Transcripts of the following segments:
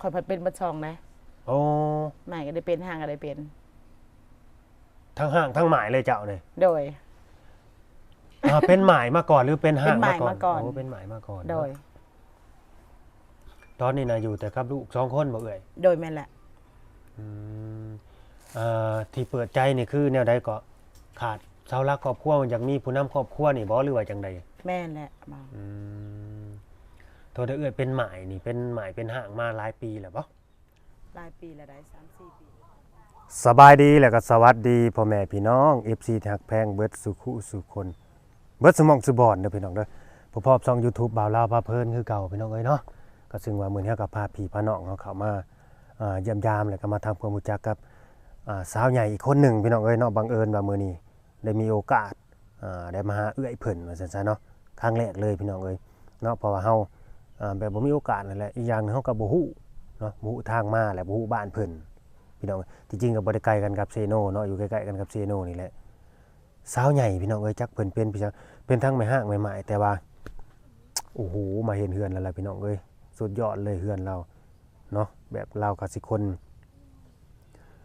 คอยผัดเป็นบัดซองนะโอ้ใหม่ก็ได้เป็นห่างก็ได้เป็น ทั้งห้างทั้งหมายเลยเจ้าเนี่ยโดย อ่าเป็นหมายมาก่อนหรือเป็นห้างเป็นหมายมาก่อน โอ้เป็นหมายมาก่อนโดย ตอนนี้นะอยู่แต่กับลูกสองคนบ่เอ่ยโดยแม่นแหละ อืมอ่าที่เปิดใจนี่คือแนวใดก็ขาดเสาหลักครอบครัวมันอยากมีผู้นำครอบครัวนี่บ่หรือว่าจังใดแม่นแหละบ่อืม โทษเด้อเอ้ยเป็นหมายนี่เป็นหมายเป็นห้างมาหลายปีแล้วบ่หลายปีแล้วได้3 4ปี สบายดีแล้วก็สวัสดีพ่อแม่พี่น้อง FC ที่ฮักแพงเบิดสุขุสุคนเบิดสมองสุบอนเด้อพี่น้องเด้อพอพอบช่อง YouTube บ่าวลาวพาเพลินคือเก่าพี่น้องเอ้ยเนาะก็ซึ่งว่ามื้อนี้ก็พาพี่พาน้องเขาเข้ามาอ่าเยี่ยมยามแล้วก็มาทำความรู้จักกับอ่าสาวใหญ่อีกคนหนึ่งพี่น้องเอ้ยเนาะบังเอิญว่ามื้อนี้ได้มีโอกาสอ่าได้มาหาเอื้อยเพิ่นว่าซั่นซะเนาะครั้งแรกเลยพี่น้องเอ้ยเนาะเพราะว่าเฮาอ่า แบบบ่มีโอกาสนั่นแหละอีกอย่างหนึงเฮาก็บ่ฮู้เนาะบ่ฮู้ทางมาแหละบ่ฮู้บ้านเพิ่นพี่น้องที่จริงก็บ่ได้ไกลกันกับเซโนเนาะอยู่ใกล้ๆกันกับเซโนนี่แหละสาวใหญ่พี่น้องเอ้ยจักเพิ่นเป็นพี่จังเป็นทั้งแม่ห้างแม่หมายแต่ว่าโอ้โหมาเห็นเฮือนแล้วล่ะพี่น้องเอ้ยสุดยอดเลยเฮือนเราเนาะแบบเราก็สิคน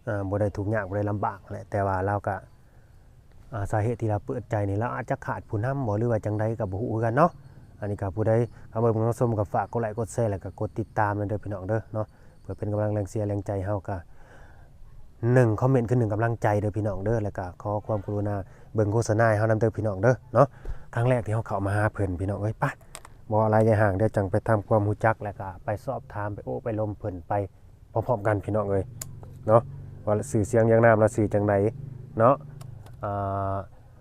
อ่าบ่ได้ทุกข์ยากบ่ได้ลำบากแหละแต่ว่าเราก็สาเหตุที่เราเปิดใจนี่เราอาจจะขาดผู้นำบ่หรือว่าจังใดก็บ่ฮู้กันเนาะ อันนี้ก็ผู้ใดเข้ามาเบิ่งมาชมก็ฝากกดไลค์กดแชร์แล้วก็กดติดตามนั่นเด้อพี่น้องเด้อเนาะเพื่อเป็นกำลังแรงเชียแรงใจเฮาก็หนึ่งคอมเมนต์คือหนึ่งกำลังใจเด้อพี่น้องเด้อแล้วก็ขอความกรุณาเบิ่งโฆษณาเฮานำเด้อพี่น้องเด้อเนาะครั้งแรกที่เฮาเข้ามาหาเพิ่นพี่น้องเอ้ยไปบ่อะไรอย่ห่างเดี๋ยวจังไปทำความรู้จักแล้วก็ไปสอบถามไปโอ้ไปลมเพิ่นไปพร้อมๆกันพี่น้องเอ้ยเนาะว่าสื่อเสียงย่างน้ำแล้วสื่อจังไดเนาะอ่า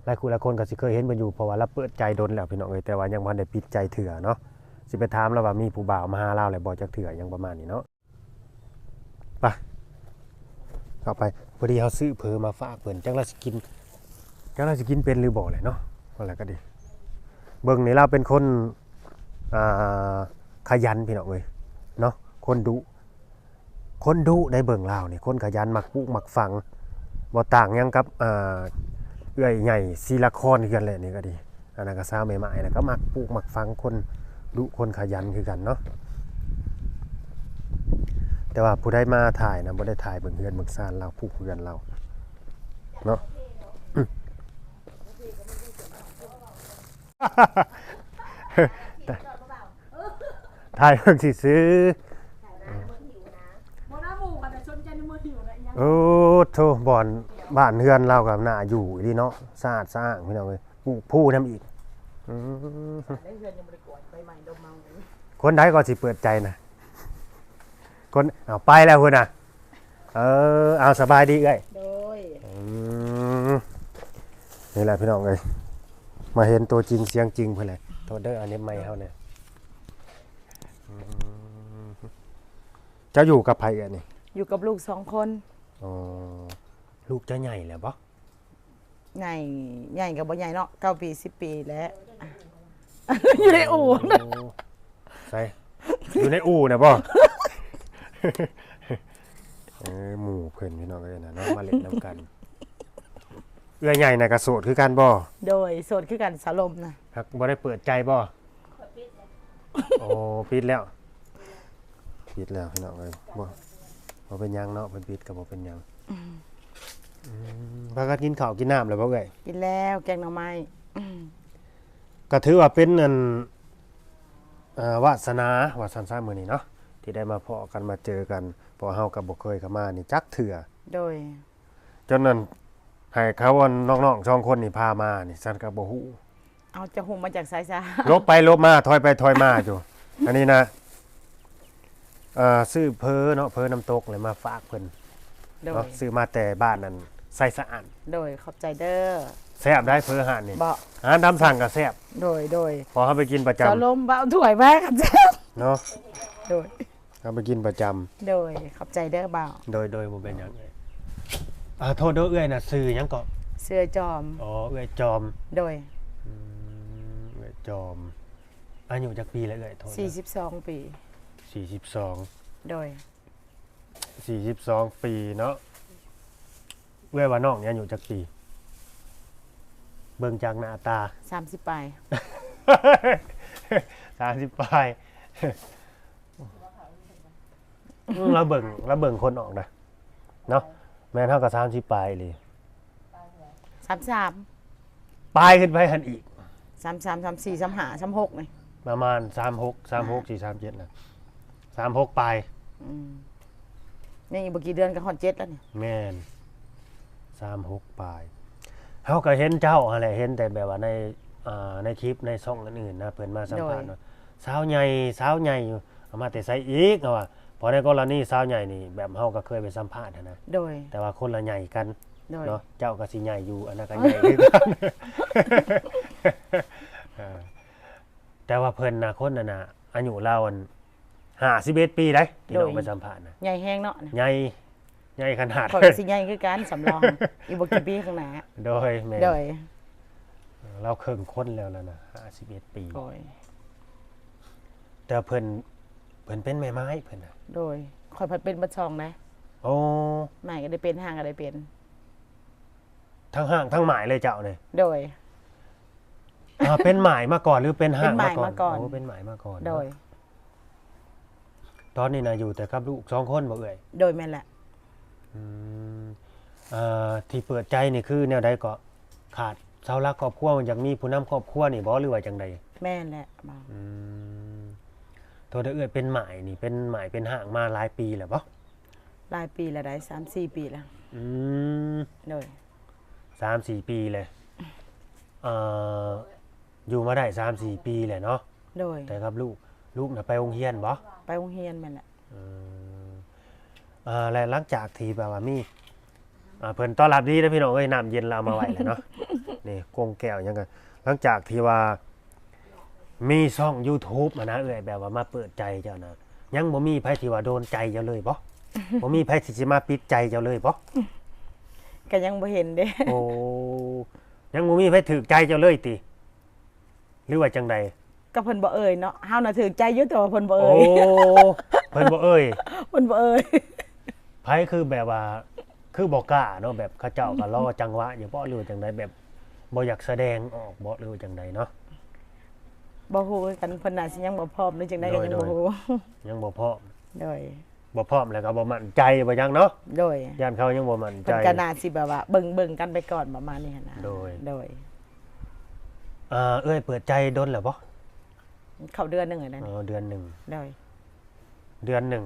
หลายคู่หลายคนก็สิเคยเห็นเพิ่นอยู่เพราะว่าเราเปิดใจดนแล้วพี่น้องเอ้ยแต่ว่ายังบ่ทันได้ปิดใจเถื่อเนาะสิไปถามแล้วว่ามีผู้บ่าวมาหาเราแล้วบ่จักเถื่อยังประมาณนี้เนาะไปเข้าไปพอดีเขาซื้อเพอมาฝากเพิ่นจังเราสิกินจังเราสิกินเป็นหรือบ่เลยเนาะอะไรก็ดี เบิ่งนี่เราเป็นคนอ่าขยันพี่น้องเว้ยเนาะคนดุคนดุได้เบิ่งลาวนี่ยคนขยันมักปลูกมักฝังบ่ต่างยังกับอ่า เอื้อยใหญ่ซีละครคือกันแหละนี่ก็ดีอันนั้นก็สาวใหม่ๆนะก็มักปลูกมักฝังคนดุคนขยันคือกันเนาะแต่ว่าผู้ได้มาถ่ายนะบ่ได้ถ่ายเบิ่งเฮือนเบิ่งซานเราผู้เฮือนเราเนาะถ่ายเบิ่งสิซื้อบ่น่าหมู่ค่ะแต่สนใจในมือถือโอ้โธ่บ่อน บ้านเฮือนเรากับน่าอยู่อีหลีเนาะสะอาดสะอ้างพี่น้องเอ้ยปลูกผู้นํอีกอืมได้เฮือนยังบ่ได้กวาดใบใหม่ดมเมาเลยคนใดก็สิเปิดใจนะคนเอาไปแล้วพุ่นน่ะ เออเอาสบายดีเอ้ยโดยอืมนี่แหละพี่น้องเอ้ยมาเห็นตัวจริงเสียงจริงเพื่อนเลยโทษเด้ออันนี้ไม่เขาเนี่ยอืมเจะอยู่กับไผอันนี้อยู่กับลูกสองคน อ๋อ ลูกจะใหญ่แล้วปะใหญ่ใหญ่กับบ่ใหญ่เนาะ9ปี10ปีแล้ว อยู่ในอู่นะโใส่อยู่ในอู่นะป่ะเออหมู่เพื่อนพี่น้องเอ้ยนะเน้องมาเล่นน้ำกันเอื้อใหญ่นะกระโสดคือกันบ่โดยโสดคือกันสารมนะฮักบ่ได้เปิดใจบ่โอ้ปิดแล้วปิดแล้วพี่น้องเอ้ยบ่บ่เป็นหยังเนาะเพิ่นปิดก็บ่เป็นหยังอืม พากันกินข้าวกินน้ำแล้วบ่เอ้ยกินแล้วแกงหน่อไม้อืมก็ถือว่าเป็นอันอ่าวาสนาวาสันซ่ามื้อนี้เนาะที่ได้มาพอกันมาเจอกันเพราะเฮาก็บ่เคยเข้ามานี่จักเถื่อโดยจนนั้นให้เขาว่าน้องๆสองคนนี่พามานี่ฉันก็บ่ฮู้เอาจะหุงมาจากสายซาลบไปลบมาถอยไปถอยมาอยู่ อันนี้นะเอ่อซื้อเพอเนาะเพอน้ำตกเลยมาฝากเพิ่นโดยเนาะซื้อมาแต่บ้านนั้น ใส่สะอาดโดยขอบใจเด้อแซ่บได้เพออาหารนี่บ่อาหารตามสั่งก็แซ่บโดยโดยพอเฮาไปกินประจำสารมบ่เอาถ้วยมาครับจ้าเนาะโดยเฮาไปกินประจำโดยขอบใจเด้อบ่าวโดยโดยบ่เป็นหยังเอ้ยอ่าโทษเด้อเอื้อยน่ะซื้อหยังก็เสื้อจอมอ๋อเอื้อยจอมโดย อืมเอื้อยจอมอายุจักปีแล้วเอื้อยโทษนะ42 ปี 42 โดย 42 ปีเนาะ เอื้อยว่าน้องเนี่ยอายุจักปีเบิ่งจากหน้าตา30ปลายสามสิบปลายอืมเราเบิ่งเราเบิ่งคนออกนะเนาะแม่นเท่ากับ30ปลายเลยสามสามปลายขึ้นไปหันอีก สามสามสามสี่สามห้าสามหกนี่ประมาณ36 36 4 37นะ36ปลาย อืมนี่อีกบ่กี่เดือนก็ฮอดเจ็ดแล้วเนี่ย แม่น 36ปลายเฮาก็เห็นเจ้าอะไรเห็นแต่แบบว่าในอ่าในคลิปในช่องอื่นๆนะเพิ่นมาสัมภาษณ์ว่าสาวใหญ่สาวใหญ่อยู่เอามาแต่ไสอีกเอาว่าเพราะในกรณีสาวใหญ่นี่แบบเฮาก็เคยไปสัมภาษณ์นะนะโดย แต่ว่าคนละใหญ่กันโดย เนาะเจ้าก็สิใหญ่อยู่อันนั้นก็ใหญ่คือกันเออแต่ว่าเพิ่นน่ะคนน่ะนะอายุเราอัน51ปีได้ที่น้องไปสัมภาษณ์นะ ใหญ่แห้งเนาะนะ ใหญ่ ใหญ่ขนาด ข่อยก็สิใหญ่คือกันสำรอง อีกบ่กี่ปีข้างหน้าโดยแม่โดยเราครึ่งคนแล้วนะนะ51ปี โดยแต่เพิ่นเพิ่นเป็นแม่ไม้เพิ่นน่ะโดยข่อยพัดเป็นบัดซองนะโอ้แม่ก็ได้เป็นห้างก็ได้เป็น ทั้งห้างทั้งหมายเลยเจ้าเนี่ยโดย อ่าเป็นหมายมาก่อนหรือเป็นห้างเป็นหมายมาก่อน โอ้เป็นหมายมาก่อนโดย ตอนนี้นะอยู่แต่กับลูกสองคนบ่เอ่ยโดยแม่นแหละ อืมอ่าที่เปิดใจนี่คือแนวใดก็ขาดเสาหลักครอบครัวอยากมีผู้นำครอบครัวนี่บ่หรือว่าจังใดแม่นแหละมาอืมตัวเด้อเอ้ยเป็นหมายนี่เป็นหมายเป็นห้างมาหลายปีแล้วบ่หลายปีแล้วได้สามสี่ปีแล้วอืม โดยสามสี่ปีเลยเอ่ออยู่มาได้สามสี่ปีแหละเนาะ โดยแต่ครับลูก ลูกน่ะไปโรงเรียนบ่ไปโรงเรียนแม่นแหละอืม อ่าและหลังจากที่แบบว่ามีอ่าเพิ่นต้อนรับดีนะพี่น้องเอ้ยน้ำเย็นเราเอามาไว้แล้วเนาะ นี่กงแก้วยังกันหลังจากที่ว่า มีช่อง YouTube มานะเอ้ยแบบว่ามาเปิดใจเจ้านะยังบ่มีไผที่ว่าโดนใจเจ้าเลยบ่ บ่มีไผที่สิมาปิดใจเจ้าเลยบ่ ก็ยังบ่เห็นเด้โอ้ยังบ่มีไผถือใจเจ้าเลยติหรือว่าจังใด ก็เพิ่นบ่เอ่ยเนาะเฮาน่ะถือใจอยู่แต่ว่าเพิ่นบ่โอ้เอ่ยเพิ่นบ่เอ้ย เพิ่นบ่เอ่ย ไผคือแบบว่าคือบ่กล้าเนาะแบบเขาเจ้าก็รอจังหวะอยู่บ่หรือว่าจังใดแบบบ่อยากแสดงออกบ่หรือว่าจังใดเนาะ บ่ฮู้คือกันเพิ่นน่าสิยังบ่พร้อมหรือจังได๋ก็ยังโดบ่ย ฮู้ยังบ่พร้อมโดยบ่พร้อมแล้วก็บ่มั่นใจบ่ยังเนาะโดยย่านเขายังบ่มั่นเพิ่ใจนก็น่าสิแบบว่าเบิ่งๆกันไปก่อนประมาณนี้หันนะโดย โดยอ่าเอ้ยเปิดใจดนแล้วบ่เข้าเดือนหนึงแล้วอ๋นะอเดือนหนึ่ง โดย เดือนหนึ่ง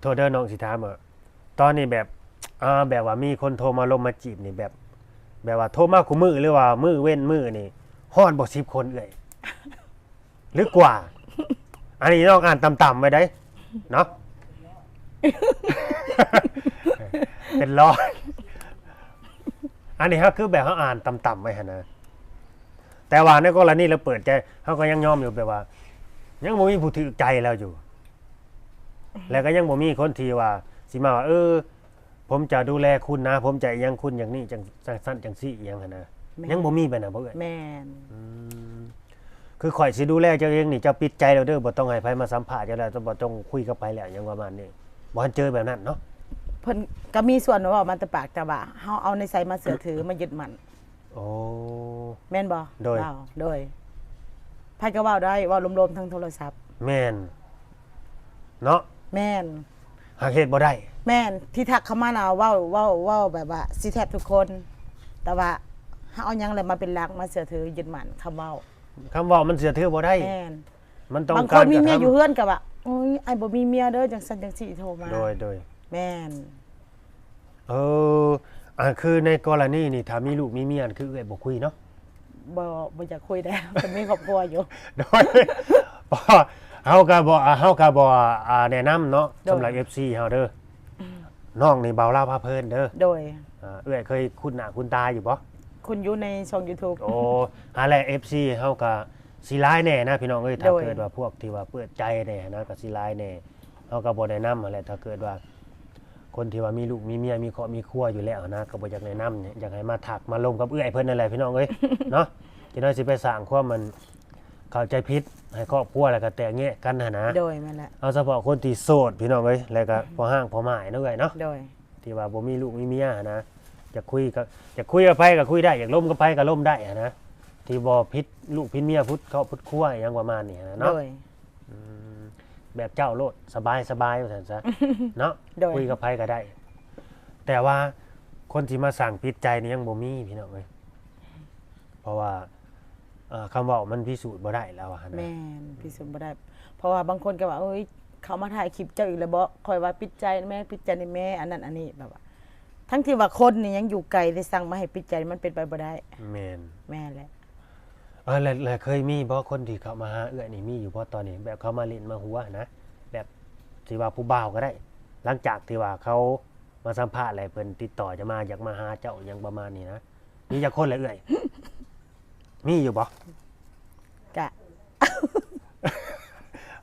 โทรเดินน้องสิถามเออ ตอนนี้แบบอ่แบบว่ามีคนโทรมาลงมาจีบนี่แบบ แบบว่าโทรมาคู่มือหรือว่ามือเว้นมือนี่ฮอดบ่10คนเอ้ยหรือกว่า อันนี้น้องอ่านต่ำๆไว้ได้เนาะเป็นร้อยอันนี้ครับคือแบบเขาอ่านต่ำๆไว้หั่นนะแต่ว่าในกรณีเราเปิดใจเขาก็ยังยอมอยู่แบบว่า ยังบ่มีผู้ถือใจเราอยู่ แล้วก็ยังบ่มีคนที่ว่า สิมาว่าเออ ผมจะดูแลคุณนะ ผมจะอยังคุณอย่างนี้จังจังสั้นจังซี่อหยังหั้นนะแม่ยังบ่มีไปนะบ่เอ้ยแม่นอืมคือข่อยสิดูแลเจ้าเองนี่เจ้าปิดใจแล้วเด้อบ่ต้องให้ไผมาสัมภาษณ์เจ้าแล้วบ่ต้องคุยกับไผแล้วอย่างประมาณนี้บ่ทันเจอแบบนั้นเนาะเพิ่นก็มีส่วนว่ามันแต่ปากแต่ว่าเฮาเอาในใส่มาเสือถือมายึดมันโอ้ แม่นบ่โดยว้าวโดยไผก็เว้าได้เว้ารวมๆทั้งโทรศัพท์ แม่นเนาะ แม่น หากเฮ็ดบ่ได้ แม่นที่ทักเข้ามาน่ะเว้าเว้าเว้าแบบว่าสิแทบทุกคน แต่ว่าเฮาเอาหยังแหละมาเป็นหลักมาเสือถือยึดมันคำเว้าคำเว้ามันเสียถือบ่ได้ แม่นมันต้องบางกาครนมีเมียกระทำอยู่เฮือนก็ว่าโอ้ยไอ้บ่มีเมียเด้อจังซั่นจังซี่โทรมาโดยโดย แม่นเอออ่าคือในกรณีนี่ถ้ามีลูกมีเมียนี่คือเอ้ยบ่คุยเนาะบ่บ่อยากคุยแล้วเพิ่นมีครอบครัวอยู่ โดยบ่ เฮาก็บ่อ่าเฮาก็บ่อ่าแนะนำเนาะโดย สำหรับ FC เฮาเด้ออน้องนี่เบาลาวพาเพลินเด้อโดย อ่าเอ้อยเคยคุ้นหน้าคุ้นตาอยู่บ่ คุณอยู่ในช่อง YouTube โอ้หาแหละ FC เฮาก็สิร้ายแน่นะพี่น้องเอ้ยถ้าโดย เกิดว่าพวกที่ว่าเปิดใจแน่นะก็สิร้ายแน่เฮาก็บ่แนะนำนั่นแหละถ้าเกิดว่า คนที่ว่ามีลูกมีเมียมีครอบมีครัวอยู่แล้วนะก็บ่อยากแนะนำเนี่ยอยากให้มาถักมาลงกับเอื้อยเพิ่นนั่นแหละพี่น้องเอ้ย เนาะจะน้อยสิไปสร้างความมัน เข้าใจผิดให้ครอบครัวแล้วก็แตกแยกกันนะนะ โดยแม่นแหละเอาเฉพาะคนที่โสดพี่น้องเอ้ยแล้วก็พอห้างพอหมายเนาะเอ้ยเนาะ โดย ที่ว่าบ่มีลูกมีเมียนะจะคุยกับจะคุยกับไผก็คุยได้ อยากล้มกับไผก็ล้มได้อะนะที่บ่พิษลูกพิษเมียพุทธเขาพุทธครัวอหยังประมาณนี้นะโดเนาะ ย อืมแบบเจ้าโลดสบายสบายว่าซั่นซะ เนาะโดย คุยกับไผก็ได้ แต่ว่าคนที่มาสั่งปิดใจนี่ยังบ่มีพี่น้องเอ้ยเพราะว่าเอ่อ คำเว่ามันพิสูจน์บ่ได้แล้วอะนะแม่นพิสูจน์บ่ได้ เพราะว่าบางคนก็ว่าเอ้ยเขามาถ่ายคลิปเจ้าอีกแล้วบ่คอยว่าปิดใจแม่ปิดใจในแม่อันนั้นอันนี้แบบว่า ทั้งที่ว่าคนนี่ยังอยู่ไกลได้สั่งมาให้ปิดใจมันเป็นไปบ่ได้ แม่นแม่นแหละเออแล้วแล้วเคยมีบ่คนที่เขามาหาเอื้อนี่มีอยู่บ่ตอนนี้ แบบเขามาเล่นมาหัวนะแบบที่ว่าผู้บ่าวก็ได้ หลังจากที่ว่าเขามาสัมภาษณ์อะไรเพิ่นติดต่อจะมาอยากมาหาเจ้าอยังประมาณนี้นะมีจักคนเลยเอื้อย มีอยู่บ่กะ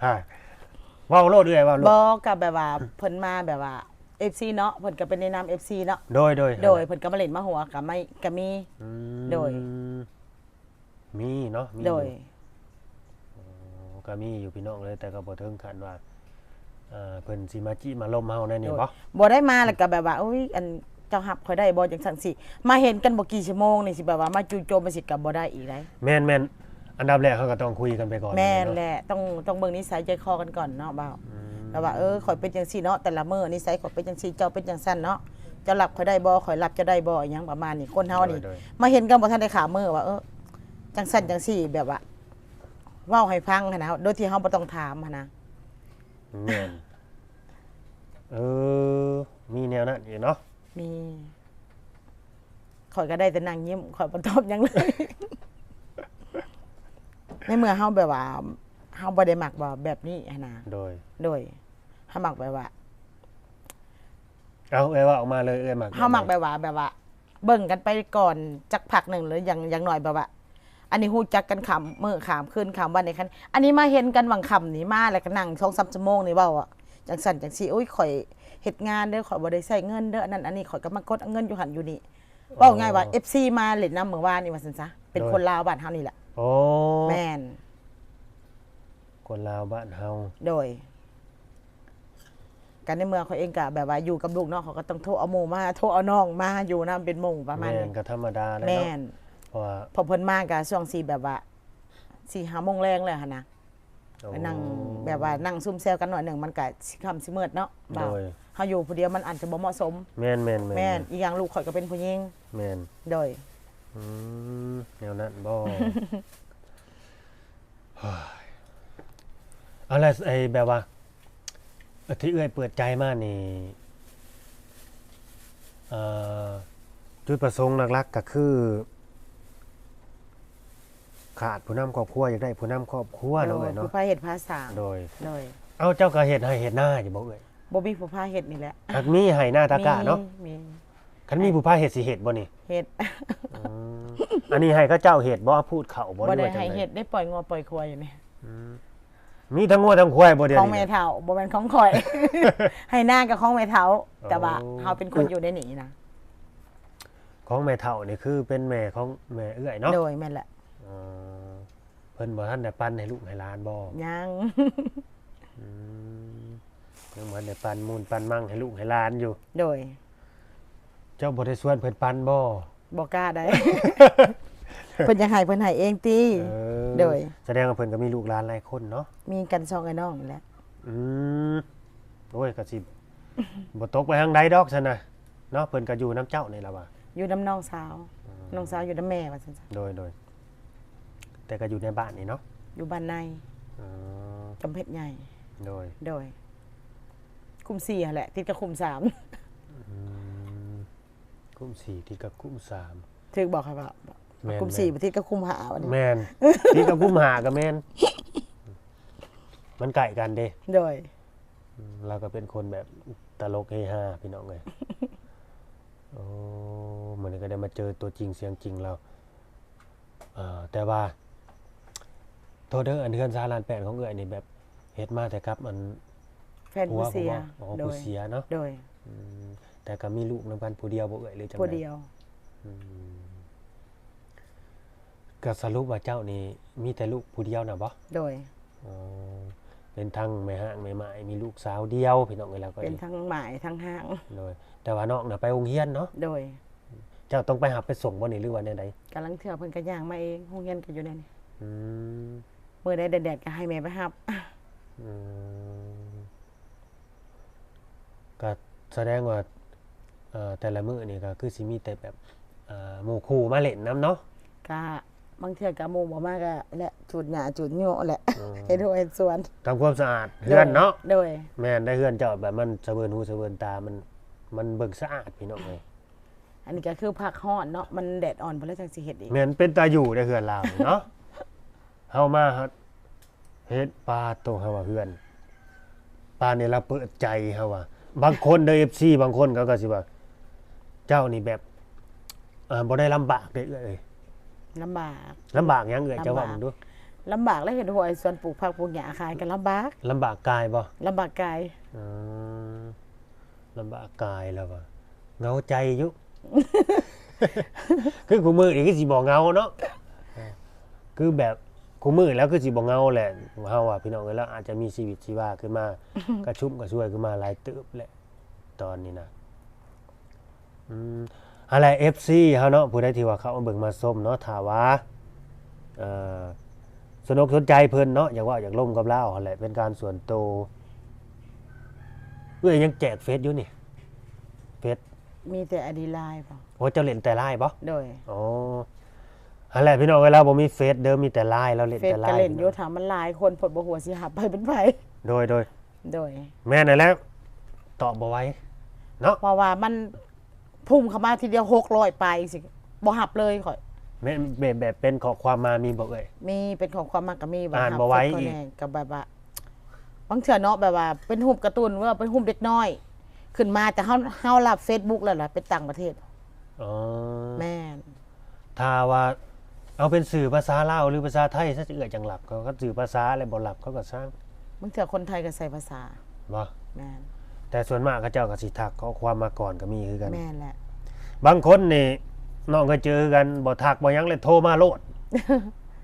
ฮะเว้าโลดเอื้อยเว้าโลบ่ดกับแบบว่าเพิ่นมาแบบว่า FC เนาะเพิ่นก็เป็นในนาม FC เนาะโดยโดยโดยเพิ่นก็มาเล่นมาหัวก็ไม่ก็มี อืมโดย มีเนาะมีอโดยอ๋อก็มีอยู่พี่น้องเลยแต่ก็บ่ถึงขั้นว่าเอ่อเพิ่นสิมาจิมาลมเฮาแน่นี่บ่บ่ได้มาแล้วก็แบบว่าอุ้ยอันเจ้าหับข่อยได้บ่จังซั่นสิมาเห็นกันบ่กี่ชั่วโมงนี่สิแบบว่ามาจู่โจมมาสิก็บ่ได้อีกได้แม่นแม่นอันดับแรกเขาก็ต้องคุยกันไปก่อนแม่นเนาะแหละต้องต้องเบิ่งนิสัยใจคอกันก่อนเนาะบ่าวอืมแล้วว่าเออข่อยเป็นจังซี่เนาะแต่ละมื้อนิสัยข่อยเป็นจังซี่เจ้าเป็นจังซั่นเนาะเจะรับข่อยได้บ่ข่อยรับเจะได้บ่อหยังประมาณนี้คนเฮานี่โดยมาเห็นกันบ่ทันได้ขามือว่าเออจังซั่นจังซี่แบบว่าเว้าให้ฟังหันนะโดยที่เฮาบ่ต้องถามหันนะแม่นเออมีแนวนั้นอยู่เนาะ มีข่อยก็ได้แต่นั่งยิ้มข่อยบ่ตอบหยังเลย ในเมื่อเฮาแบบว่าเฮาบ่ได้มักบ่แบบนี้หันนะโดย โดยเฮามักแบบว่า เอาเอ้ยว่าออกมาเลยเอ้ยมักเฮามักแบบว่าแบบว่า เบิ่งกันไปก่อนจักพักหนึ่งหรืออย่างอย่างหน่อยแบบว่า อันนี้ฮู้จักกันขำมื้อขามคืนขามวันในคันอันนี้มาเห็นกันวังคำนี่มาแล้วก็นั่ง2-3ชั่วโมงนี่เว้าอะ จังสั่นจังซี่โอ้ยข่อยเฮ็ดงานเด้อข่อยบ่ได้ใช้เงินเด้ออันนั้นอันนี้ข่อยก็มากดเอาเงินอยู่หันอยู่นี่เว้าง่ายว่า FC มาเล่นน้ำเมื่อวานนี่ว่าซั่นซะเป็นคนลาวบ้านเฮานี่แหละโอ้แม่นคนลาวบ้านเฮาโดยกันในเมืองเขาเองก็แบบว่าอยู่กับลูกเนาะเขาก็ต้องโทรเอาหมู่มาโทรเอาน้องมาอยู่นํเป็นหมู่ประมาณแม่นี้นก็ธรรมดาแล้วแม่เนาะนเพราะว่าพอเพิ่นมาก็ช่วงสีแบบว่าสี่ห้าโมงแรงเลยหั่นนะโอ้ ไปนั่งแบบว่านั่งซุ่มแซวกันหน่อยหนึ่งมันก็สิค่ำสิมืดเนาะบ่าวโดย เฮาอยู่ผู้เดียวมันอาจจะบ่เหมาะสม แม่นแม่นแม่นแม่นอีกอย่างลูกข่อยก็เป็นผู้หญิงแม่นโดย อืมแนวนั้นบ่ เฮ้ยเอาล่ะไอ้แบบว่าเอ่อที่เอื้อยเปิดใจมานี่เอ่อจุดประสงค์หลักๆก็คือ ขาดผู้นำครอบครัวอยากได้ผู้นำครอบครัวเนาะโดเอ้ยยเนาะผู้พาเฮ็ดภาษาโดย โดยเอาเจ้าก็เฮ็ดให้เฮ็ดหน้าอยู่บ่เอ้ยบ่มีผู้พาเฮ็ดนี่แหละหักมีให้หน้าตากะเนาะมีคันมีผู้พาเฮ็ดสิเฮ็ดบ่นี่เฮ็ดอืมอันนี้ให้เขาเจ้าเฮ็ดบ่พูดเข้าบ่บ่หรือได้ว่าจังให้ไดเฮ็ดได้ปล่อยงัวปล่อยควายอยู่นี่มีทั้งงัวทั้งควายบ่เดี๋ยวของนี้แม่เฒ่าบ่แม่นของข่อย ให้หน้ากับของแม่เฒ่าแต่ว่าโอ้ เฮาเป็นคนอยู่ในนี้นะของแม่เฒ่านี่คือเป็นแม่ของแม่เอื้อยเนาะโดยแม่นแหละอ๋อ เพิ่นบ่ทันได้ปันให้ลูกให้หลานบ่ยังอืมยังบ่ทันได้ปันมูลปันมั่งให้ลูกให้หลานอยู่ โดย เจ้าบ่ได้ชวนเพิ่นปันบ่บ่กล้าได้ เพิ่นยังให้เพิ่นให้เองติเออโดย แสดงว่าเพิ่นก็มีลูกหลานหลายคนเนาะมีกันสองไอ้น้องนี่แหละอืมโอ้ยก็สิบ่ตกไปทางใดดอกซั่นน่ะเนาะเพิ่นก็อยู่น้ำเจ้านี่ล่ะว่าอยู่น้ำน้องสาว น้องสาวอยู่น้ำแม่ว่าซั่นจ้ะโดยโดย แต่ก็อยู่ในบ้านนี่เนาะอยู่บ้านในอ๋อกำเพชรใหญ่ โดยโดย คุมสี่หั่นแหละ ติดกับคุมสามอืมกุ้มสี่ที่กับกุ้มสาม ถึกบอกค่ะว่าแม่นคุมสี่บ่ติดกับคุมหาวันนี้แมน ที่กับกุ้มหากับแมนมันไก่กันเด้โดย อืมเราก็เป็นคนแบบตลกเฮฮาพี่น้องเลยโอ้เหมือนก็ได้มาเจอตัวจริงเสียงจริงเราเอ่อแต่ว่า โทษเด้ออันเทือนซาลานแปดของเอื้อยนี่แบบเฮ็ดมาแต่ครับมันแฟนผู้เสียอ๋อโดผู้ย เสียเนาะโดยอืมแต่ก็มีลูกนำกันผู้เดียวบ่เอื้อยหรือจังผู้ไดเดียวก็สรุปว่าเจ้านี่มีแต่ลูกผู้เดียวน่ะบ่โดย อ๋อเป็นทั้งแม่ห้างแม่ไม้มีลูกสาวเดียวพี่น้องเอ้ยแล้วก็เป็นอีกทั้งหมายทั้งห้างโดยแต่ว่าน้องน่ะไปโรงเรียนเนาะโดยเจ้าต้องไปหับไปส่งบ่นี่หรือว่าแนวใดกำลังเถื่อเพิ่นก็ย่างมาเองโรงเรียนก็อยู่ในนี้อืม มื้อใดแดดๆก็ให้แม่ไปรับอืมก็แสดงว่าเอ่อแต่ละมื้อนี่ก็คือสิมีแต่แบบเอ่อหมู่คู่มาเล่นนํเนาะก็บางเทื่อก็หมู่บ่มากก็และจุดหญ้าจุดโยแหละอืมเฮ็ดหัวเฮ็ดสวนทำความสะอาดเฮือนเนาะโดยแม่นได้เฮือนเจ้าแบบมันสะเบินหูสะเบินตามันมันเบิ่งสะอาดพี่น้องเอ้ยอันนี้ก็คือผักฮ้อนเนาะมันแดดอ่อนเพิ่นเลยจังสิเฮ็ดอีกแม่นเป็นตาอยู่ได้เฮือนลาวนี่เนาะ เฮามาเฮ็ดปลาโตเฮาว่าเฮือนปลาเนี่ยเราเปิดใจเฮาว่าบางคนเด้อ FC บางคนเขาก็สิว่า เจ้านี่แบบอ่าบ่ได้ลำบากเด้อเอ้ยลำบาก ลำบากหยังเอ้ยเจ้าว่าลำบากมึงดูลำบากแล้วเฮ็ดหัวเฮ็ดสวนปลูกผักปลูกหญ้าขายก็ลำบากลำบากกายบ่ลำบากกายอืมลำบากกายแล้วว่ะเหงาใจอยู่ คือกูมือนี่คือสิบ่เหงาเนาะคือแบบ กูมือแล้วคือสิบ่เหงาแหละเฮาอะพี่น้องเอ้ยแล้วอาจจะมีชีวิตชีวาขึ้นมากระชุ่มกระชวยขึ้นมาหลายเติบแหละตอนนี้นะอืมอะไร FC เฮาเนาะผู้ใดที่ว่าเขามาเบิ่งมาส้มเนาะถ้าว่าเอ่อสนุกสนใจเพิ่นเนาะอยากว่าอยากล่มกับเราหั่นแหละเป็นการส่วนตัวเอ้ยยังแจกเฟซอยู่นี่เฟซมีแต่อดีไลน์เปล่าโอ้เจ้าเล่นแต่ไลน์บ่โดยอ๋อ อันแหละพี่น้องเวลาบ่มีเฟซเดิมมีแต่ไลน์เราเล่นเฟซแต่ไลก็น์เล่นอยู่ถามมันหลายคนผลบ่หัวสิหับไปเป็นไผโดยโดยโดย แม่นั่นแหล้วตอบบ่ไหว้เนาะเพราะว่ามันพุ่มเข้ามาทีเดียว600ไปสิบ่หับเลยข่อย แม่แบบแบบเป็นข้อความมามีบ่เอ่ย มีเป็นของความมักก็มีอ่านหับ่ไหวเฟซอีกแน่กับแบบว่าบางเทื่อเนาะแบบว่า เป็นหุบการ์ตูนว่าเป็นหุบเด็กน้อย ขึ้นมาแต่เฮาเฮารับ Facebook แล้วล่ะเป็นต่างประเทศ อ๋อแม่นถ้าว่า เอาเป็นสื่อภาษาลาวหรือภาษาไทยซะสิเอื้อจังหลับเขาก็สื่อภาษาอะไรบ่หลับเขาก็สร้างบางเทื่อคนไทยก็ใส่ภาษาบ่แม่นแต่ส่วนมากเขาเจ้าก็สิทักข้อความมาก่อนก็มีคือกัน แม่นแหละ บางคนนี่น้องก็เจอกันบ่ทักบ่หยังเลยโทรมาโลด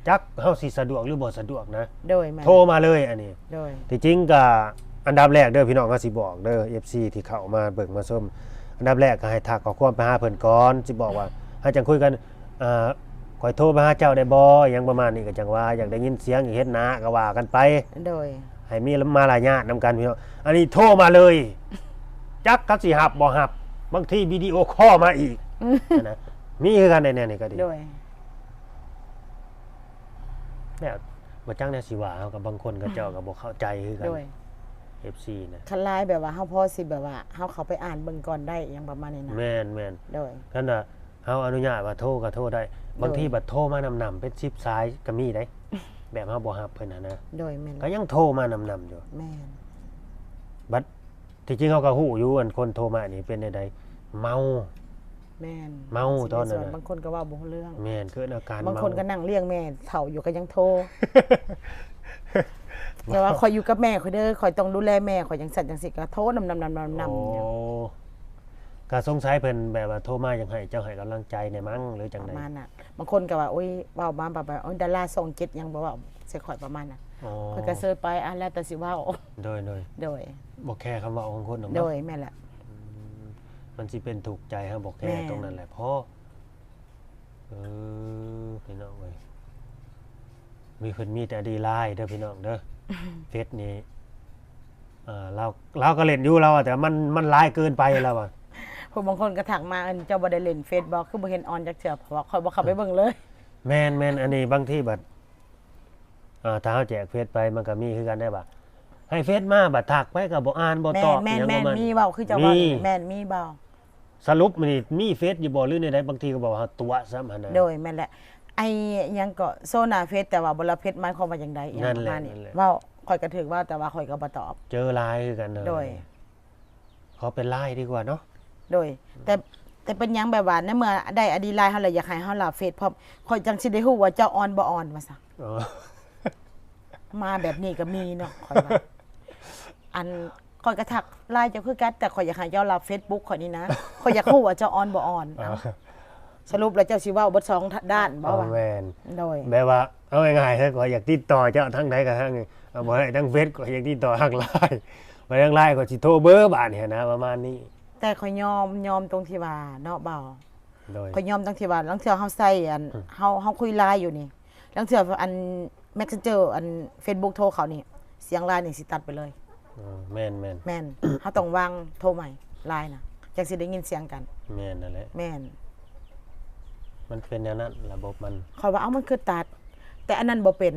จักเฮาสิสะดวกหรือบ่สะดวกนะ โดยแม่นโทรมาเลยอันนี้ โดย ที่จริงก็อันดับแรกเด้อพี่น้องก็สิบอกเด้อ FC ที่เข้ามาเบิ่งมาชมอันดับแรกก็ให้ทักข้อความไปหาเพิ่นก่อนสิบอกว่าให้จังคุยกันเอ่อ ขอยโทรมาหาเจ้าได้บ่อหยังประมาณนี้ก็จังว่าอยากได้ยินเสียงอยากเฮ็ดหน้าก็ว่ากันไป โดยให้มีมาลายาทนำกันพี่น้องอันนี้โทรมาเลย จักก็สิหับบ่หับบางทีวิดีโอคอลมาอีกนะมีคือกันในแนวนี้ก็ดีโดยแบบบ่จังแน่สิว่าเฮากับบางคนก็เจ้าก็บ่เข้าใจคือกันโดย FC นะคันไลน์แบบว่าเฮาพอสิแบบว่าเฮาเข้าไปอ่านเบิ่งก่อนได้อหยังประมาณนี้นะแม่นแม่นโดยนั่นน่ะ เฮาอนุญาตว่าโทรก็โทรได้ บางทีบัดโทรมานำๆเป็นชิปซ้ายก็มีได้ แบบเฮาบ่รับเพิ่นน่ะนะโดยแม่นก็ยังโทรมานำๆอยู่แม่นบัดที่จริงเขาก็ฮู้อยู่อันคนโทรมานี่เป็นใดๆเมาแม่นเมาตอนนั้นส่วน่ะบางคนก็เว่าบ่รู้เรื่องแม่นเกิดอาการบางเมาคนก็นั่งเลี้ยงแม่เฒ่าอยู่ก็ยังโทรแต่ว่าคอยอยู่กับแม่คอยเด้อคอยต้องดูแลแม่คอยจังสั่นจังสิก็โทรนำนำนำนำนำโอ้ ก็สงสัยเพิ่นแบบว่าโทรมาจังให้เจ้าให้กำลังใจในมั้งหรือจังปได๋ระมาณน่ะบางคนก็ว่าโอ้ยเว้ามาแบบว่าโอ้ยดาราส่งเก็ตยังบ่เว้าสิข่อยประมาณน่ะอ๋อคอยก็เซิร์ชไปอะแล้วแต่สิเว้าโดยโดยโดย บ่แค่คำเว่าของคนหรอกโดเนาะยแม่นแหละมันสิเป็นถูกใจฮะบ่แค่แม่ ตรงนั้นแหละพอเออพี่น้องเอ้ยมีเพิ่นมีแต่ดีไลน์เด้อพี่น้องเด้อเฟซนี่เอ่อเราเราก็เล่นอยู่แล้วอะแต่มันมันหลายเกินไปแล้วอะ ผู้บางคนก็ทักมาอันเจ้าบ่ได้เล่น Facebook คือบ่เห็นออนจักเทื่อเพราะว่าคอยบ่เข้าไปเบิ่งเลย แมนแมนอันนี้บางที่บัดอ่าถ้าเขาแจกเฟซไปมันก็มีคือกันได้บ่ะให้เฟซมาบัดทักไปก็บ่อ่านบ่แม่ตอนบแม่นหยังแม่นบ่ามีเว้าคือเจ้าเว้ามี แม่นมีเว้าสรุปมันนี่มีเฟซอยู่บ่หรือในใดบางทีก็บอกว่าตัวซ้ำหั่นน่ะ โดยแม่นแหละไอ้หยังก็โซนาเฟซแต่ว่าบ่ละเฟซหมายความว่าจังไดอีหนั่ยังนประแหละมาณนี้นั่นแหละ เว้าข่อยก็ถึกว่าแต่ว่าข่อยก็บ่ตอบ เจอไลน์คือกันเนอะโดยเขาเป็นไลน์ดีกว่าเนาะ โดย แต่แต่เป็นหยังแบบว่าในเมื่อได้อดีไลน์เฮาเลยอยากให้เฮารับเฟซพร้อมข่อยจังสิได้ฮู้ว่าเจ้าออนบ่ออนว่าซะอ๋อมาแบบนี้ก็มีเนาะข่อยว่าอันข่อยก็ทักไลน์เจ้าคือกันแต่ข่อยอยากให้เจ้ารับ Facebook ข่อยนี่นะข่อยอยากฮู้ว่าเจ้าออนบ่ออนอ๋อเอ้าสรุปแล้วเจ้าสิเว้าเบิดสองด้านบ่อ๋อว่าแมนโดยแบบว่าเอาง่ายๆถ้าก็อยากติดต่อเจ้าทั้งใดก็ทั้งหนึ่งเอาบ่ได้ทั้งเฟซก็อยากติดต่อทางไลน์บ่ทางไลน์ก็สิโทรเบอร์บาดเนี่ยนะประมาณนี้ แต่ข่อยยอมยอมตรงที่ว่าเนาะเบาโดยข่อยยอมตรงที่ว่าลังเทื่อเฮาใส่อันเฮาเฮาคุยไลน์อยู่นี่ลังเทื่ออัน Messenger อัน Facebook โทรเขานี่ เสียงไลน์นี่สิตัดไปเลยเออแม่นแม่นแม่นเขาต้องวางโทรใหม่ไลน์นะจังสิได้ยินเสียงกัน แม่นนั่นแหละแม่นมันเป็นอย่างนั้นระบบมันเขาว่าเอ้ามันคือตัด แต่อันนั้นบ่เป็น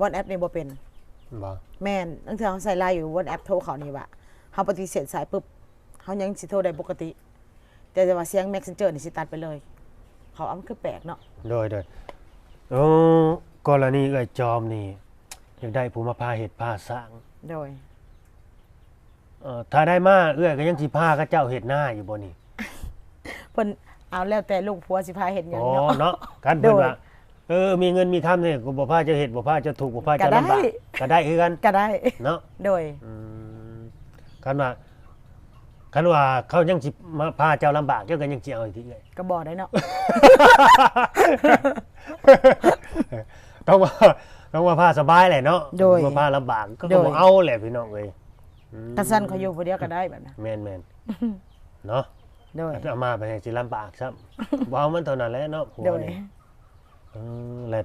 วันแอปนี่บ่เป็น บ่แม่นตั้งแต่เขาใส่ไลน์อยู่วันแอปโทรเขานี่ว่าเขาปฏิเสธสายปุ๊บ เขายังสิโทรได้ปกติ แต่ว่าเสียง Messenger นี่สิตัดไปเลย เขาเอามันคือแปลกเนาะโดยโดยโอ้กรณีเอ้ยจอมนี่อยากได้ผู้มาพาเฮ็ดพาสร้างโดย เอ่อถ้าได้มาเอื้อยก็ยังสิพากับเจ้าเฮ็ดหน้าอยู่บ่นี่เพิ่นเอาแล้วแต่ลูกผัวสิพาเห็นหยังอ๋อเนาะ เนาะกันเพิ่นโดยว่าเออมีเงินมีคำนี่กูบ่พาเจะเฮ็ดบ่พาเจะถูกบ่พาก็เจะได้ ลำบากก็ได้คือกันก็ได้ เนาะ โดย อืมคันว่า คันว่าเขายังสิมาพาเจ้าลำบากเจ้าก็ยังสิเอาอีกทีเลย ก็บอกได้เนาะ ต้องว่าต้องว่าพาสบายแหละเนาะโดยมาพาลำบากก็โดก็ยบ่เอาแหละพี่น้องเอ้ยอืมกระสันเขาอยู่ผู้เดียวก็ได้แบบนั้นแม่นแม่นเนาะโดยเอามาไปให้สิลำบากซ้ำว้าวมันเท่านั้นแหละเนาะผัวโดยนี่เออแล้ว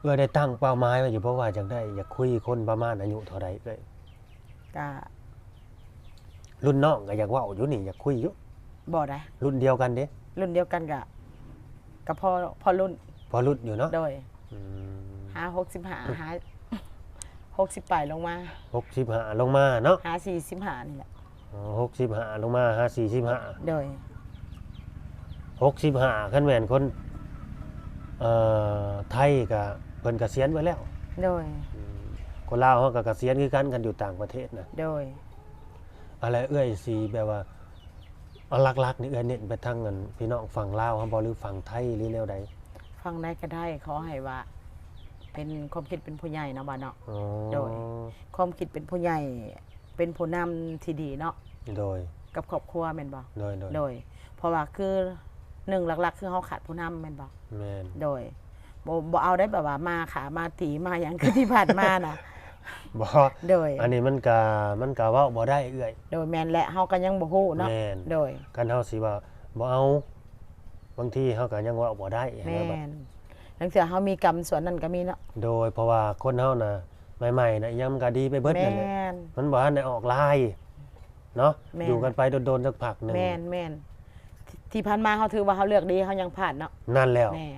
เอื้อได้ตั้งเป้าหมายไว้อยู่เพราะว่าอยากได้อยากคุยคนประมาณอายุเท่าใดเอ้ย ก็ รุ่นน้องก็อยากเว้าอยู่นี่อยากคุยอยู่บอกได้ รุ่นเดียวกันเด้รุ่นเดียวกันกับกับพ่อพ่อรุ่นพอรุ่นอยู่เนาะโดยอืมหาหกสิบหาหาหกสิบปลายลงมา65ลงมาเนาะหาสี่สิบหานี่แหละอ๋อ65ลงมา5 45โดย65คันแม่นคนเอ่อไทยก็เพิ่นเกษียณไว้แล้วโดย อืมคนลาวเขาก็เกษียณคือกันกันอยู่ต่างประเทศนะโดย อะไรเอื้อยสีแบบว่าเอาลักๆนี่เอื้อยเน้นไปทางเงินพี่น้องฝั่งลาวครับบ่หรือฝั่งไทยหรือแนวใดฟังได้ก็ได้ขอให้ว่า เป็นความคิดเป็นผู้ใหญ่เนาะบ้านเนาะ อ๋อโดย ความคิดเป็นผู้ใหญ่ เป็นผู้นำที่ดีเนาะโดยกับครอบครัวแม่นบ่โดยโดยโดย เพราะว่าคือหนึ่งหลักๆ คือเฮาขาดผู้นำแม่นบ่แม่นโดยบ่บ่เอาได้แบบว่ามาขามาตีมาหยังคือที่ผ่านมาน่ะ บ่โดย อันนี้มันก็มันก็เว้าบ่ได้เอื้อยโดยแม่นและเฮาก็ยังบ่ฮู้เนาะแม่นโดยกันเฮาสิว่าบ่เอาบางทีเฮาก็ยังเว้าบ่ได้แม่นะบัดนหลังจากเฮามีกรรมส่วนนั้นก็มีเนาะโดยเพราะว่าคนเฮาน่ะใหม่ๆน่ะยังก็ดีไปเบิดแม่นั่นแหละนมันบ่ทันได้ออกลายเนาะแม่นอยู่กันไปโดนๆสักพักหนึงแม่นแม่นที่ที่ผ่านมาเฮาถือว่าเฮาเลือกดีเฮายังผ่านเนาะนั่นแล้วแม่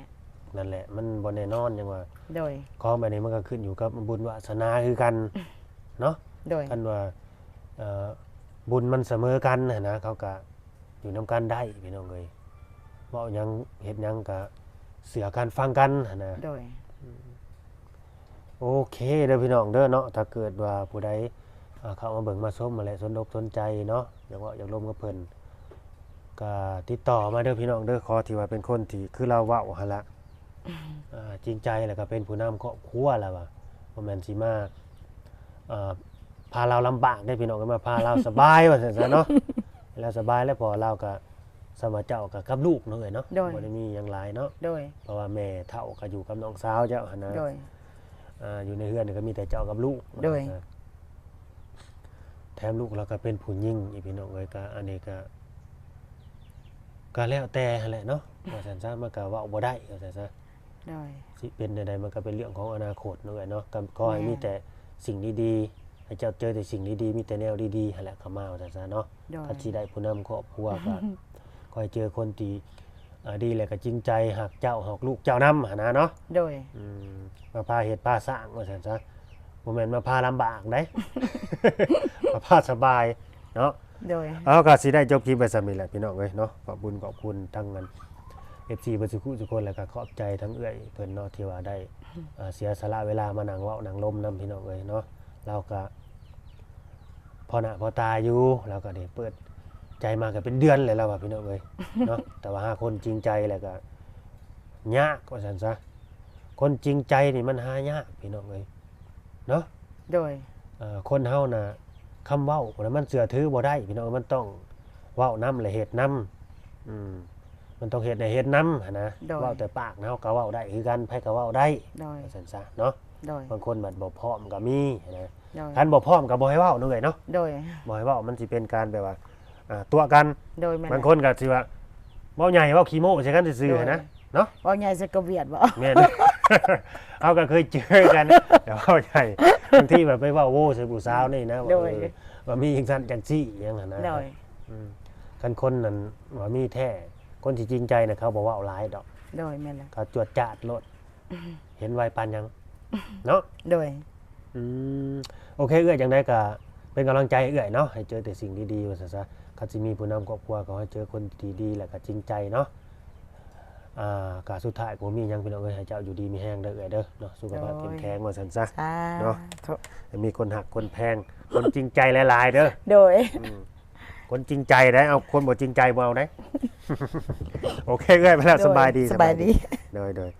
นั่นแหละ มันบ่แน่นอนจังว่าโดยของแบบนี้มันก็ขึ้นอยู่กับบุญวาสนาคือกันเนาะโดยกันว่าเอ่อบุญมันเสมอกันน่ะนะเขาก็อยู่นํกันได้พี่น้องเอ้ยเว้าหยังเฮ็ดหยังก็เสือกันฟังกันหั้นนะโดยโอเคเด้อพี่น้องเด้อเนาะถ้าเกิดว่าผู้ใดอ่าเข้ามาเบิ่งมาชมมาแหละสนอกสนใจเนาะอยากเว่าอยากร่วมกับเพิ่นก็ติดต่อมาเด้อพี่น้องเด้อขอที่ว่าเป็นคนที่คือเราเว้าหั่นละ อ่าจริงใจแล้วก็เป็นผู้นำครอบครัวแล้วว่าบ่แม่นสิมาอ่าพาเราลำบากได้พี่น้องก็มาพาเราสบายว่าซั่นซะเนาะ แล้วสบายแล้วพอเราก็สมาเจ้ากับกับลูกเนาะเอ้ยเนาะโดย บ่ได้มีหยังหลายเนาะโดย เพราะว่าแม่เฒ่าก็อยู่กับน้องสาวเจ้าหั่นนะ โดย อ่าอยู่ในเฮือนนี่ก็มีแต่เจ้ากับลูกโดย นะแถมลูกเราก็เป็นผู้หญิงอีพี่น้องเอ้ยก็อันนี้ก็ก็แล้วแต่หั่นแหละเนาะว่าซั่นซะมันก็เว้าบ่ได้ว่าซั่นซะ โดยสิเป็นใดๆมันก็เป็นเรื่องของอนาคตเนาะเอ้ยเนาะก็ขอให้แม่มีแต่สิ่งดีๆให้เจ้าเจอแต่สิ่งดีๆมีแต่แนวดีๆหั่นแหละเข้ามาว่าซั่นซะเนาะโดยถ้าสิได้ผู้นำครอบครัวก็ขอให้เจอคนที่อ่าดีแล้วก็จริงใจหักเจ้าหักลูกเจ้านำหั่นนะเนาะโดยอืมมาพาเห็ดพาสร้างว่าซั่นซะบ่แม่นมาพาลำบากได้มาพาสบายเนาะโดยเอาก็สิได้จบคลิปไปสำนี้แหละพี่น้องเอ้ยเนาะขอบคุญขอบคุณทั้งนั้น FC เบ่สุขุทุกคนแล้วก็ขอบใจทั้งเอื้อยเพิ่นเนาะที่ว่าได้อ่าเสียสละเวลามานั่งเว้านั่งลมนํพี่น้องเอ้ยเนาะเราก็พอหน้าพอตาอยู่แล้วก็ได้เปิดใจมาก็เป็นเดือนเลยแล้วว่าพี่น้องเอ้ยเนาะแต่ว่าหาคนจริงใจแล้วก็ยากว่าซั่นซะคนจริงใจนี่มันหายากพี่น้องเอ้ยเนาะโดยเอ่อคนเฮาน่ะคำเว้าน่ะมันเสื่อถือบ่ได้พี่น้องมันต้องเว้านํและเฮ็ดนํอืม มันต้องเฮ็ดให้เฮ็ดนํหันนะโดย เว้าแต่ปากนะเฮาก็เว้าได้คือกันไผก็เว้าได้โดยว่าซั่นซะเนาะโดย บางคนมันบ่พร้อมก็มีนะโดย คันบ่พร้อมก็บ่ให้เว้าเนาะเอ้ยเนาะโดย บ่ให้เว้ามันสิเป็นการแบบว่าอ่าตัวกันโดยแม่บางคนก็สิว่าเว้าใหญ่เว้าขี้โม้ใช่กันซื่อๆหั้นนะ เนาะ ว่าไงจะกระเวียดบ่ แม่น เอาก็เคยเจอกันเดี๋ยวเข้าใจบางทีแบบไปเว่าโว้ใส่ผู้สาวนี่นะว่าโดย เออว่ามีจังซั่นจังซี่อยังนั้นนะโดย อืมคันคนนั้นว่ามีแท้ คนที่จริงใจนะเขาบอกว่าเอาหลายดอก โดยแม่นแล้วเขาจวดจาดโลดเห็นไวปานยังเนาะโดยอืมโอเคเอื้อยจังไดก็เป็นกำลังใจให้เอื้อยเนาะให้เจอแต่สิ่งดีๆว่าซะซะคันสิมีผู้นำครอบครัวก็ให้เจอคนดีๆแล้วก็จริงใจเนาะอ่ากาสุดท้ายผมมีหยังพี่น้องเอ้ยให้เจ้าอยู่ดีมีแห้งเด้อเอื้อยเด้อเนาะสุขภาพโอ้ยเข้มแข็งว่าซั่นซะ สาเนาะ ธุให้มีคนหักคนแพงคนจริงใจหลายๆเด้อ โดย อืม คนจริงใจได้เอาคนบ่จริงใจบ่เอาได้โอเคเอ้ยไปแล้วสบายดีสบายดี โดยโดย